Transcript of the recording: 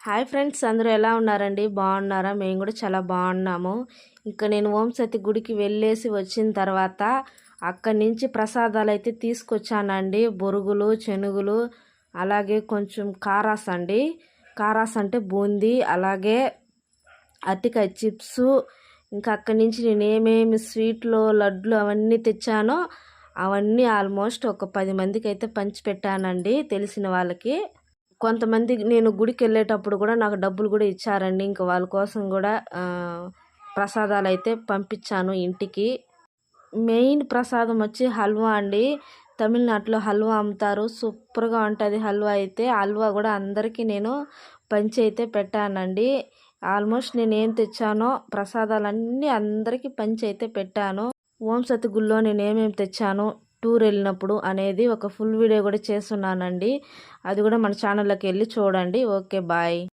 Hi friends అందరూ ఎలా ఉన్నారండి? బాగున్నారా? మేము కూడా చాలా బాగున్నాము. ఇంకా నేను ఓంసతి గుడికి వెళ్ళేసి వచ్చిన తర్వాత అక్కడి నుంచి ప్రసాదాలు అయితే తీసుకొచ్చానండి. బొరుగులు శనుగులు అలాగే కొంచెం కారాస్ అండి. కారాస్ అంటే బూందీ అలాగే అరటికాయ చిప్స్. ఇంకా అక్కడి నుంచి నేను ఏమేమి స్వీట్లు లడ్లు అవన్నీ తెచ్చానో అవన్నీ ఆల్మోస్ట్ ఒక పది మందికి అయితే పంచిపెట్టానండి తెలిసిన వాళ్ళకి. కొంతమంది నేను గుడికి వెళ్ళేటప్పుడు కూడా నాకు డబ్బులు కూడా ఇచ్చారండి. ఇంక వాళ్ళ కోసం కూడా ప్రసాదాలు అయితే పంపించాను ఇంటికి. మెయిన్ ప్రసాదం వచ్చి హల్వా అండి. తమిళనాడులో హల్వా అమ్ముతారు. సూపర్గా ఉంటుంది హల్వా అయితే. హల్వా కూడా అందరికీ నేను పంచి అయితే పెట్టానండి. ఆల్మోస్ట్ నేను ఏం తెచ్చానో ప్రసాదాలన్నీ అందరికీ పంచి అయితే పెట్టాను. ఓం సతి గుళ్ళో నేను ఏమేమి తెచ్చాను టూర్ వెళ్ళినప్పుడు అనేది ఒక ఫుల్ వీడియో కూడా చేస్తున్నానండి. అది కూడా మన ఛానల్లోకి వెళ్ళి చూడండి. Okay bye.